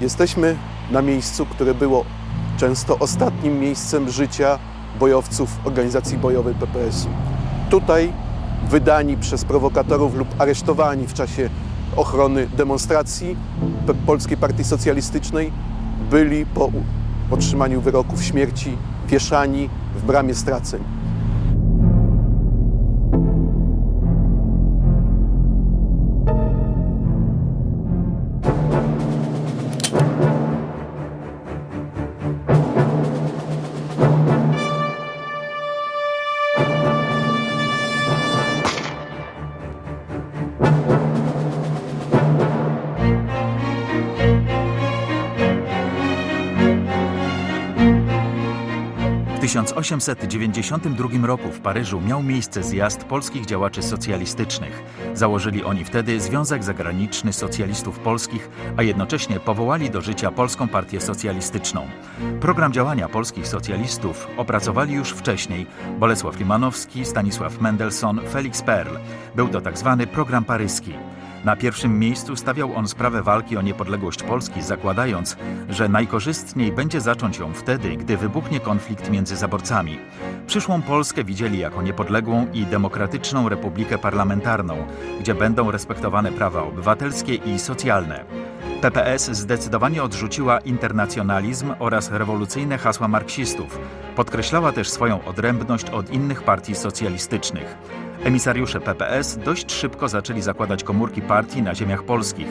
Jesteśmy na miejscu, które było często ostatnim miejscem życia bojowców organizacji bojowej PPS-u. Tutaj wydani przez prowokatorów lub aresztowani w czasie ochrony demonstracji Polskiej Partii Socjalistycznej byli po otrzymaniu wyroków śmierci wieszani w bramie straceń. 1892 roku w Paryżu miał miejsce zjazd polskich działaczy socjalistycznych. Założyli oni wtedy Związek Zagraniczny Socjalistów Polskich, a jednocześnie powołali do życia Polską Partię Socjalistyczną. Program działania polskich socjalistów opracowali już wcześniej Bolesław Limanowski, Stanisław Mendelssohn, Felix Perl. Był to tak zwany program paryski. Na pierwszym miejscu stawiał on sprawę walki o niepodległość Polski, zakładając, że najkorzystniej będzie zacząć ją wtedy, gdy wybuchnie konflikt między zaborcami. Przyszłą Polskę widzieli jako niepodległą i demokratyczną republikę parlamentarną, gdzie będą respektowane prawa obywatelskie i socjalne. PPS zdecydowanie odrzuciła internacjonalizm oraz rewolucyjne hasła marksistów. Podkreślała też swoją odrębność od innych partii socjalistycznych. Emisariusze PPS dość szybko zaczęli zakładać komórki partii na ziemiach polskich.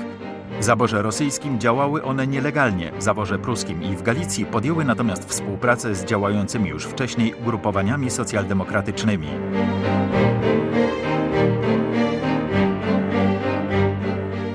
W zaborze rosyjskim działały one nielegalnie, w zaborze pruskim i w Galicji podjęły natomiast współpracę z działającymi już wcześniej ugrupowaniami socjaldemokratycznymi.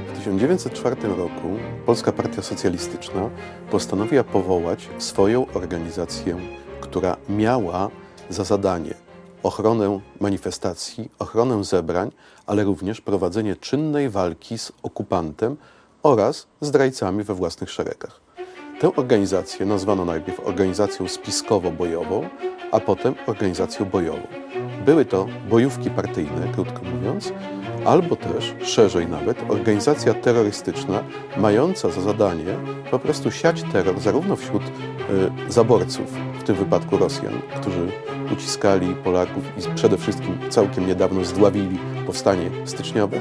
W 1904 roku Polska Partia Socjalistyczna postanowiła powołać swoją organizację, która miała za zadanie ochronę manifestacji, ochronę zebrań, ale również prowadzenie czynnej walki z okupantem oraz zdrajcami we własnych szeregach. Tę organizację nazwano najpierw organizacją spiskowo-bojową, a potem organizacją bojową. Były to bojówki partyjne, krótko mówiąc, albo też, szerzej nawet, organizacja terrorystyczna mająca za zadanie po prostu siać terror zarówno wśród y, zaborców, w tym wypadku Rosjan, którzy uciskali Polaków i przede wszystkim całkiem niedawno zdławili powstanie styczniowe,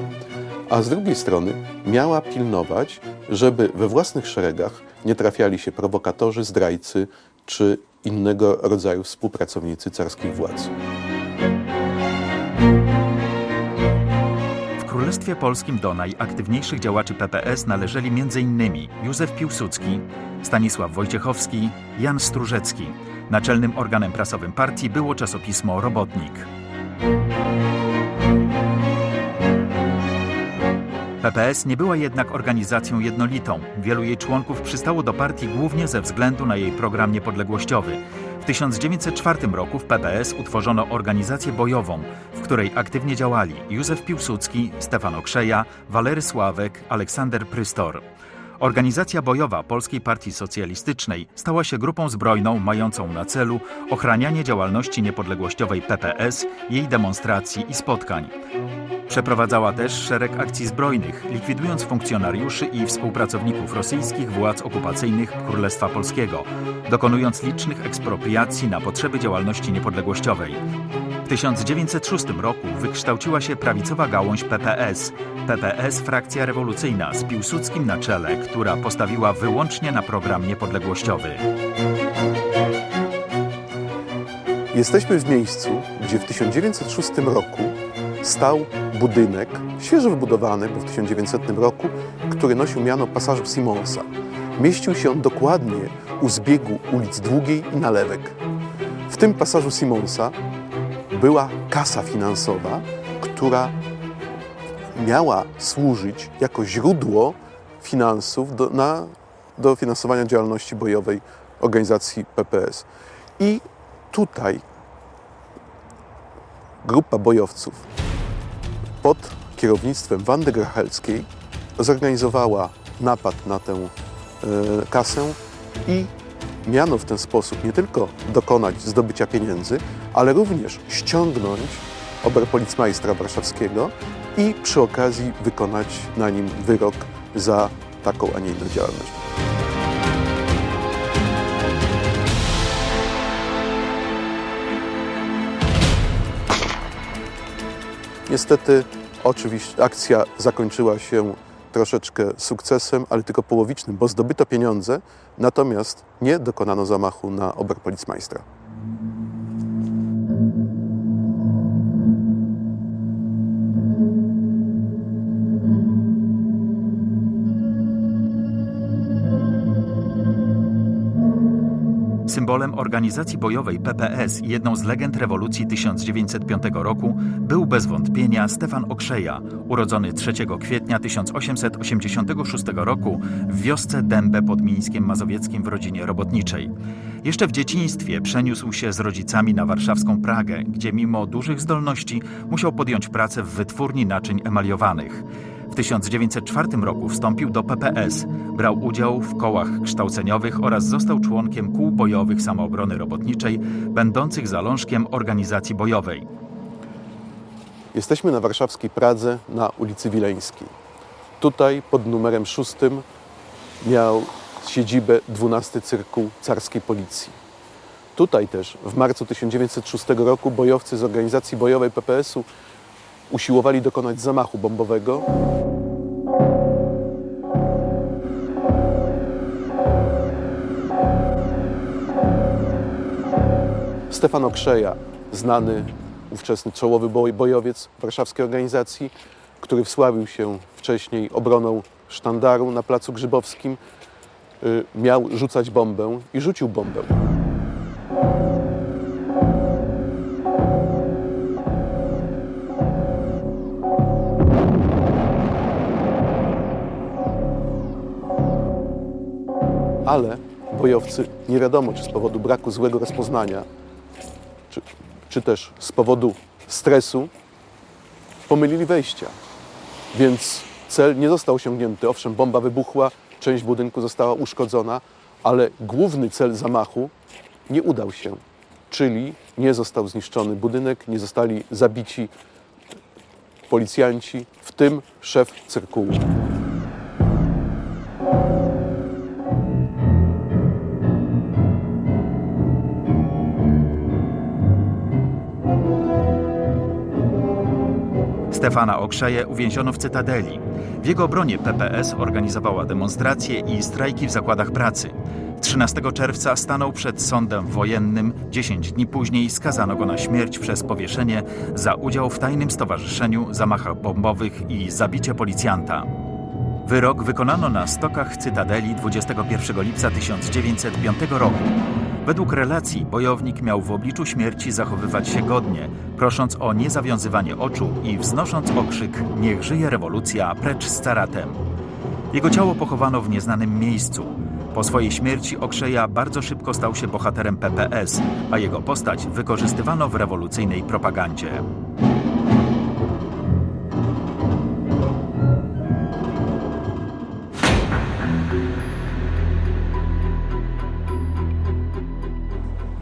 a z drugiej strony miała pilnować, żeby we własnych szeregach nie trafiali się prowokatorzy, zdrajcy czy innego rodzaju współpracownicy carskich władz. Królestwie Polskim do najaktywniejszych działaczy PPS należeli m.in. Józef Piłsudski, Stanisław Wojciechowski, Jan Strużecki. Naczelnym organem prasowym partii było czasopismo Robotnik. PPS nie była jednak organizacją jednolitą. Wielu jej członków przystało do partii głównie ze względu na jej program niepodległościowy. W 1904 roku w PPS utworzono organizację bojową, w której aktywnie działali Józef Piłsudski, Stefan Okrzeja, Walery Sławek, Aleksander Prystor. Organizacja bojowa Polskiej Partii Socjalistycznej stała się grupą zbrojną mającą na celu ochranianie działalności niepodległościowej PPS, jej demonstracji i spotkań. Przeprowadzała też szereg akcji zbrojnych, likwidując funkcjonariuszy i współpracowników rosyjskich władz okupacyjnych Królestwa Polskiego, dokonując licznych ekspropriacji na potrzeby działalności niepodległościowej. W 1906 roku wykształciła się prawicowa gałąź PPS, PPS Frakcja Rewolucyjna z Piłsudskim na czele, która postawiła wyłącznie na program niepodległościowy. Jesteśmy w miejscu, gdzie w 1906 roku stał budynek, świeżo wybudowany, bo w 1900 roku, który nosił miano pasażu Simonsa. Mieścił się on dokładnie u zbiegu ulic Długiej i Nalewek. W tym pasażu Simonsa była kasa finansowa, która miała służyć jako źródło finansów do, na, do finansowania działalności bojowej organizacji PPS. I tutaj grupa bojowców pod kierownictwem Wandy Grachelskiej zorganizowała napad na tę e, kasę i miano w ten sposób nie tylko dokonać zdobycia pieniędzy, ale również ściągnąć oberpolicmajstra warszawskiego i przy okazji wykonać na nim wyrok za taką, a nie inną działalność. Niestety, oczywiście akcja zakończyła się troszeczkę sukcesem, ale tylko połowicznym, bo zdobyto pieniądze, natomiast nie dokonano zamachu na oberpolicmajstra. Symbolem organizacji bojowej PPS i jedną z legend rewolucji 1905 roku był bez wątpienia Stefan Okrzeja, urodzony 3 kwietnia 1886 roku w wiosce Dębę pod Mińskiem Mazowieckim w rodzinie robotniczej. Jeszcze w dzieciństwie przeniósł się z rodzicami na warszawską Pragę, gdzie mimo dużych zdolności musiał podjąć pracę w wytwórni naczyń emaliowanych. W 1904 roku wstąpił do PPS, brał udział w kołach kształceniowych oraz został członkiem kół bojowych samoobrony robotniczej, będących zalążkiem organizacji bojowej. Jesteśmy na warszawskiej Pradze na ulicy Wileńskiej. Tutaj pod numerem szóstym miał siedzibę 12 Cyrkuł Carskiej Policji. Tutaj też w marcu 1906 roku bojowcy z organizacji bojowej PPS-u usiłowali dokonać zamachu bombowego. Stefan Okrzeja, znany ówczesny czołowy boj, bojowiec warszawskiej organizacji, który wsławił się wcześniej obroną sztandaru na Placu Grzybowskim, y, miał rzucać bombę i rzucił bombę. Nie wiadomo, czy z powodu braku złego rozpoznania, czy, czy też z powodu stresu, pomylili wejścia. Więc cel nie został osiągnięty. Owszem, bomba wybuchła, część budynku została uszkodzona, ale główny cel zamachu nie udał się. Czyli nie został zniszczony budynek, nie zostali zabici policjanci, w tym szef cyrkułu. Stefana Okrzeję uwięziono w Cytadeli. W jego obronie PPS organizowała demonstracje i strajki w zakładach pracy. 13 czerwca stanął przed sądem wojennym. 10 dni później skazano go na śmierć przez powieszenie za udział w tajnym stowarzyszeniu, zamachach bombowych i zabicie policjanta. Wyrok wykonano na stokach Cytadeli 21 lipca 1905 roku. Według relacji bojownik miał w obliczu śmierci zachowywać się godnie, prosząc o niezawiązywanie oczu i wznosząc okrzyk Niech żyje rewolucja, precz z caratem. Jego ciało pochowano w nieznanym miejscu. Po swojej śmierci Okrzeja bardzo szybko stał się bohaterem PPS, a jego postać wykorzystywano w rewolucyjnej propagandzie.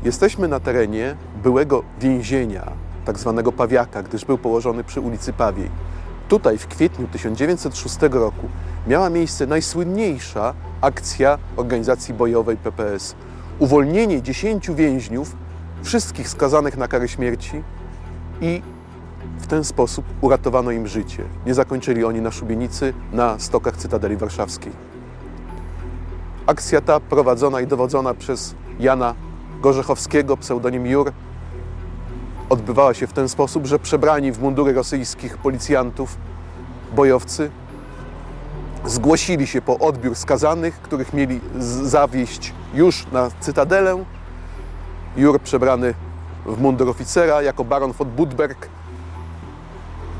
Jesteśmy na terenie byłego więzienia, tak zwanego Pawiaka, gdyż był położony przy ulicy Pawiej. Tutaj w kwietniu 1906 roku miała miejsce najsłynniejsza akcja organizacji bojowej PPS. Uwolnienie 10 więźniów, wszystkich skazanych na karę śmierci i w ten sposób uratowano im życie. Nie zakończyli oni na szubienicy na stokach Cytadeli Warszawskiej. Akcja ta prowadzona i dowodzona przez Jana Gorzechowskiego, pseudonim Jur, odbywała się w ten sposób, że przebrani w mundury rosyjskich policjantów bojowcy zgłosili się po odbiór skazanych, których mieli z- zawieźć już na Cytadelę. Jur przebrany w mundur oficera jako baron von Budberg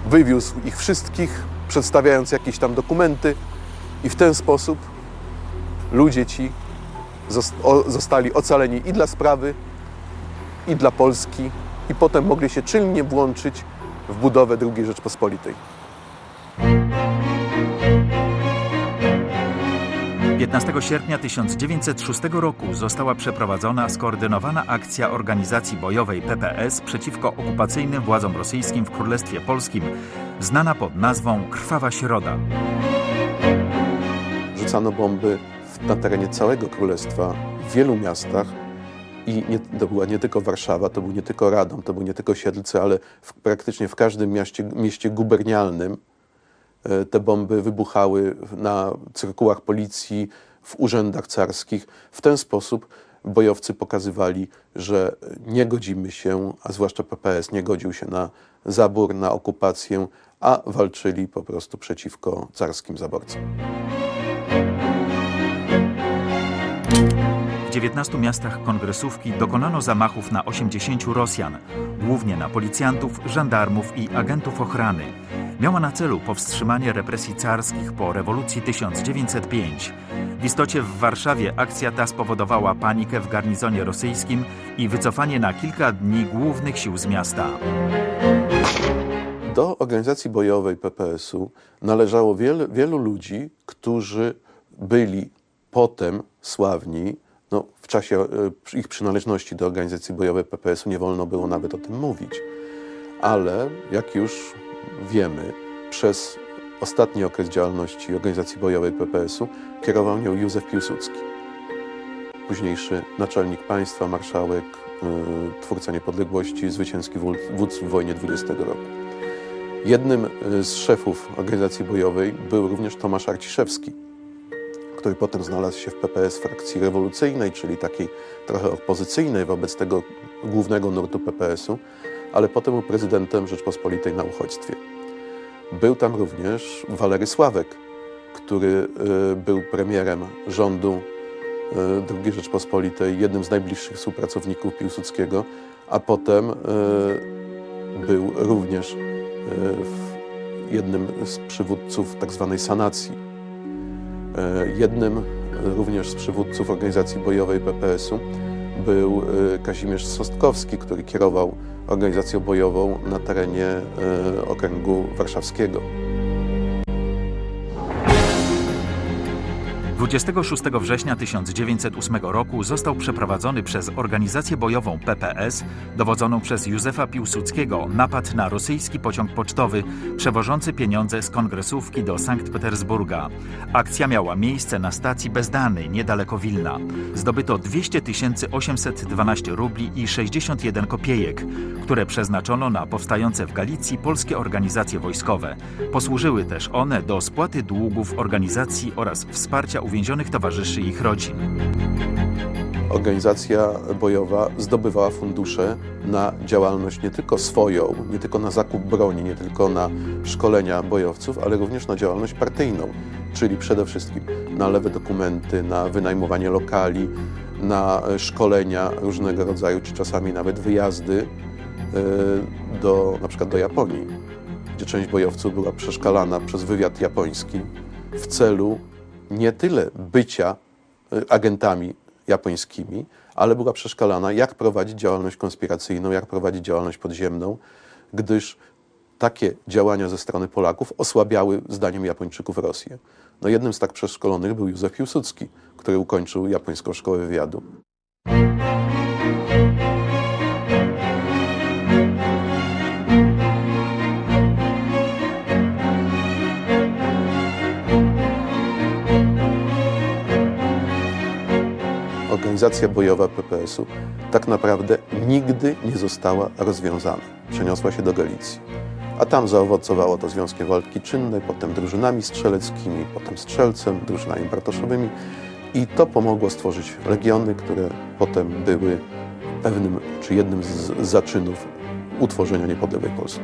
wywiózł ich wszystkich, przedstawiając jakieś tam dokumenty i w ten sposób ludzie ci zostali ocaleni i dla sprawy, i dla Polski, i potem mogli się czynnie włączyć w budowę II Rzeczpospolitej. 15 sierpnia 1906 roku została przeprowadzona skoordynowana akcja organizacji bojowej PPS przeciwko okupacyjnym władzom rosyjskim w Królestwie Polskim, znana pod nazwą Krwawa Środa. Rzucano bomby na terenie całego królestwa, w wielu miastach I nie, to była nie tylko Warszawa, to był nie tylko Radom, to był nie tylko Siedlce, ale w, praktycznie w każdym mieście, mieście gubernialnym e, te bomby wybuchały na cyrkułach policji, w urzędach carskich. W ten sposób bojowcy pokazywali, że nie godzimy się, a zwłaszcza PPS nie godził się na zabór, na okupację, a walczyli po prostu przeciwko carskim zaborcom. W 19 miastach kongresówki dokonano zamachów na 80 Rosjan, głównie na policjantów, żandarmów i agentów ochrany. Miała na celu powstrzymanie represji carskich po rewolucji 1905. W istocie w Warszawie akcja ta spowodowała panikę w garnizonie rosyjskim i wycofanie na kilka dni głównych sił z miasta. Do organizacji bojowej PPS-u należało wielu ludzi, którzy byli potem sławni. No, w czasie e, ich przynależności do organizacji bojowej PPS-u nie wolno było nawet o tym mówić. Ale jak już wiemy, przez ostatni okres działalności organizacji bojowej PPS-u kierował nią Józef Piłsudski. Późniejszy naczelnik państwa, marszałek, yy, twórca niepodległości, zwycięski wódz w wojnie 20 roku. Jednym y, z szefów organizacji bojowej był również Tomasz Arciszewski, który potem znalazł się w PPS frakcji rewolucyjnej, czyli takiej trochę opozycyjnej wobec tego głównego nurtu PPS-u, ale potem był prezydentem Rzeczpospolitej na uchodźstwie. Był tam również Walery Sławek, który y, był premierem rządu y, II Rzeczpospolitej, jednym z najbliższych współpracowników Piłsudskiego, a potem był również jednym z przywódców tzw. Tak sanacji. E, jednym również z przywódców organizacji bojowej PPS-u był e, Kazimierz Sostkowski, który kierował organizacją bojową na terenie e, okręgu warszawskiego. 26 września 1908 roku został przeprowadzony przez organizację bojową PPS, dowodzoną przez Józefa Piłsudskiego, napad na rosyjski pociąg pocztowy przewożący pieniądze z kongresówki do Sankt Petersburga. Akcja miała miejsce na stacji Bezdany, niedaleko Wilna. Zdobyto 200 812 rubli i 61 kopiejek, które przeznaczono na powstające w Galicji polskie organizacje wojskowe. Posłużyły też one do spłaty długów organizacji oraz wsparcia uwięzionych towarzyszy ich rodzin. Organizacja bojowa zdobywała fundusze na działalność nie tylko swoją, nie tylko na zakup broni, nie tylko na szkolenia bojowców, ale również na działalność partyjną, czyli przede wszystkim na lewe dokumenty, na wynajmowanie lokali, na szkolenia różnego rodzaju, czy czasami nawet wyjazdy e, do, na przykład do Japonii, gdzie część bojowców była przeszkalana przez wywiad japoński w celu nie tyle bycia y, agentami japońskimi, ale była przeszkalana, jak prowadzić działalność konspiracyjną, jak prowadzić działalność podziemną, gdyż takie działania ze strony Polaków osłabiały, zdaniem Japończyków, Rosję. No jednym z tak przeszkolonych był Józef Piłsudski, który ukończył japońską szkołę wywiadu. Organizacja bojowa PPS-u tak naprawdę nigdy nie została rozwiązana. Przeniosła się do Galicji. A tam zaowocowało to Związkiem Walki Czynnej, potem drużynami strzeleckimi, potem strzelcem, drużynami bartoszowymi. I to pomogło stworzyć legiony, które potem były pewnym czy jednym z zaczynów utworzenia niepodległej Polski.